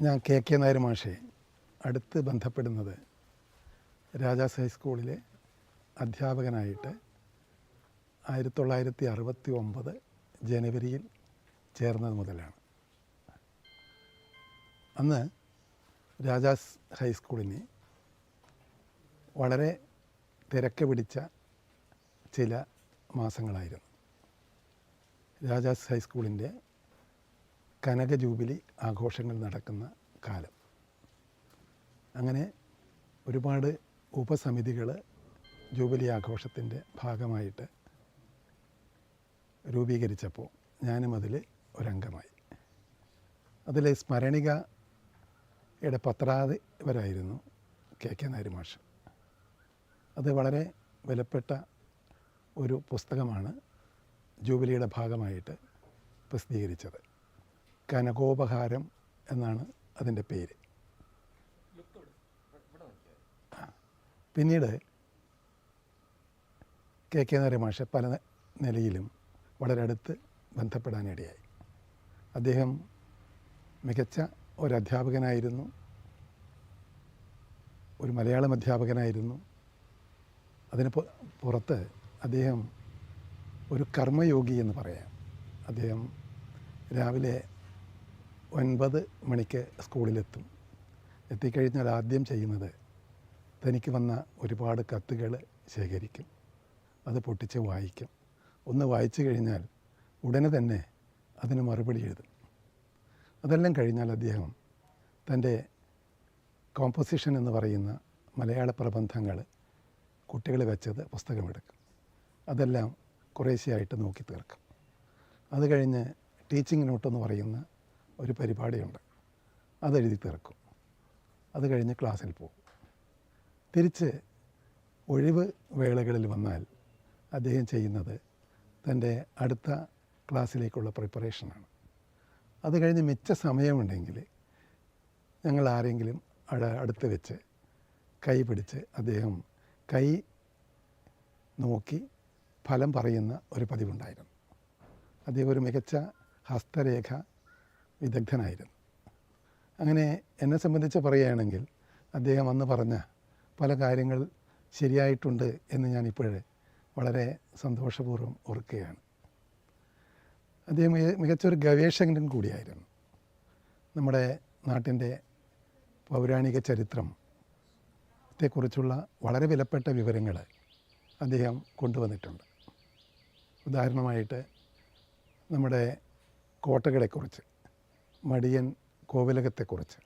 ഞാൻ K K Nair മാഷെ അടുത്ത് ബന്ധപ്പെടുന്നത് രാജാസ് ഹൈസ്കൂളിലെ അധ്യാപകനായിട്ട് ആയിരത്തി തൊള്ളായിരത്തി അറുപത്തി ഒമ്പത് ജനുവരിയിൽ ചേർന്നത് മുതലാണ്. അന്ന് രാജാസ് ഹൈസ്കൂളിന് വളരെ തിരക്ക് പിടിച്ച ചില മാസങ്ങളായിരുന്നു. രാജാസ് ഹൈസ്കൂളിന്റെ കനക ജൂബിലി ആഘോഷങ്ങൾ നടക്കുന്ന കാലം. അങ്ങനെ ഒരുപാട് ഉപസമിതികൾ ജൂബിലി ആഘോഷത്തിന്റെ ഭാഗമായിട്ട് രൂപീകരിച്ചപ്പോൾ ഞാനും അതിൽ ഒരംഗമായി. അതിൽ സ്മരണികയുടെ പത്രാധിപരായിരുന്നു കെ കെ നായർ മാഷ് അത് വളരെ വിലപ്പെട്ട ഒരു പുസ്തകമാണ് ജൂബിലിയുടെ ഭാഗമായിട്ട് പ്രസിദ്ധീകരിച്ചത്. കനകോപഹാരം എന്നാണ് അതിന്റെ പേര്. പിന്നീട് കെ കെ നരമാഷ പല നിലയിലും വളരെ അടുത്ത് ബന്ധപ്പെടാനിടയായി. അദ്ദേഹം മികച്ച ഒരു അധ്യാപകനായിരുന്നു ഒരു മലയാളം അധ്യാപകനായിരുന്നു. അതിന് പുറത്ത് അദ്ദേഹം ഒരു കർമ്മയോഗി എന്ന് പറയാം. അദ്ദേഹം രാവിലെ ഒൻപത് മണിക്ക് സ്കൂളിലെത്തും. എത്തിക്കഴിഞ്ഞാൽ ആദ്യം ചെയ്യുന്നത് തനിക്ക് വന്ന ഒരുപാട് കത്തുകൾ ശേഖരിക്കും. അത് പൊട്ടിച്ച് വായിക്കും. ഒന്ന് വായിച്ചു കഴിഞ്ഞാൽ ഉടനെ തന്നെ അതിന് മറുപടി എഴുതും. അതെല്ലാം കഴിഞ്ഞാൽ അദ്ദേഹം തന്റെ കോമ്പോസിഷൻ എന്ന് പറയുന്ന മലയാള പ്രബന്ധങ്ങൾ കുട്ടികൾ വെച്ചത് പുസ്തകമെടുക്കും. അതെല്ലാം കുറേശ്ശെയായിട്ട് നോക്കി തീർക്കും അത് കഴിഞ്ഞ് ടീച്ചിങ് നോട്ട് എന്ന് പറയുന്ന ഒരു പരിപാടിയുണ്ട്. അതെഴുതി തീർക്കും. അത് കഴിഞ്ഞ് ക്ലാസ്സിൽ പോകും. തിരിച്ച് ഒഴിവ് വേളകളിൽ വന്നാൽ അദ്ദേഹം ചെയ്യുന്നത് തന്റെ അടുത്ത ക്ലാസ്സിലേക്കുള്ള പ്രിപ്പറേഷനാണ്. അത് കഴിഞ്ഞ് മിച്ച സമയമുണ്ടെങ്കിൽ ഞങ്ങൾ ആരെങ്കിലും അട അടുത്ത് വെച്ച് കൈ പിടിച്ച് അദ്ദേഹം കൈ നോക്കി ഫലം പറയുന്ന ഒരു പതിവുണ്ടായിരുന്നു. അദ്ദേഹം ഒരു മികച്ച ഹസ്തരേഖ വിദഗ്ധനായിരുന്നു. അങ്ങനെ എന്നെ സംബന്ധിച്ച് പറയുകയാണെങ്കിൽ അദ്ദേഹം അന്ന് പറഞ്ഞ പല കാര്യങ്ങൾ ശരിയായിട്ടുണ്ട് എന്ന് ഞാനിപ്പോഴേ വളരെ സന്തോഷപൂർവം ഓർക്കുകയാണ്. അദ്ദേഹം മിക- മികച്ചൊരു ഗവേഷകനും കൂടിയായിരുന്നു. നമ്മുടെ നാട്ടിന്റെ പൗരാണിക ചരിത്രം ത്തെക്കുറിച്ചുള്ള വളരെ വിലപ്പെട്ട വിവരങ്ങൾ അദ്ദേഹം കൊണ്ടുവന്നിട്ടുണ്ട്. ഉദാഹരണമായിട്ട് നമ്മുടെ കോട്ടകളെക്കുറിച്ച്. മടിയൻ കോവിലകത്തെക്കുറിച്ച്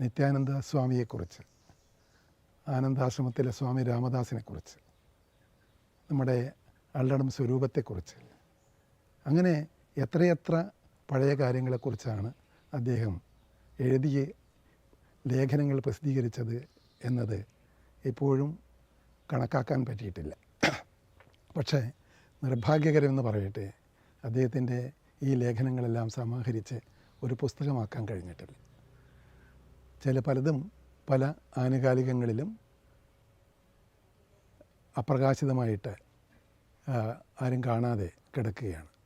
നിത്യാനന്ദ സ്വാമിയെക്കുറിച്ച് ആനന്ദാശ്രമത്തിലെ സ്വാമി രാമദാസിനെക്കുറിച്ച് നമ്മുടെ അള്ളടം സ്വരൂപത്തെക്കുറിച്ച് അങ്ങനെ എത്രയെത്ര പഴയ കാര്യങ്ങളെക്കുറിച്ചാണ് അദ്ദേഹം എഴുതിയ ലേഖനങ്ങൾ പ്രസിദ്ധീകരിച്ചത് എന്നത് ഇപ്പോഴും കണക്കാക്കാൻ പറ്റിയിട്ടില്ല. പക്ഷേ നിർഭാഗ്യകരമെന്ന് പറയട്ടെ അദ്ദേഹത്തിന്റെ ഈ ലേഖനങ്ങളെല്ലാം സമാഹരിച്ച് ഒരു പുസ്തകമാക്കാൻ കഴിഞ്ഞിട്ടില്ല. ചില പലതും പല ആനുകാലികങ്ങളിലും അപ്രകാശിതമായിട്ട് ആരും കാണാതെ കിടക്കുകയാണ്.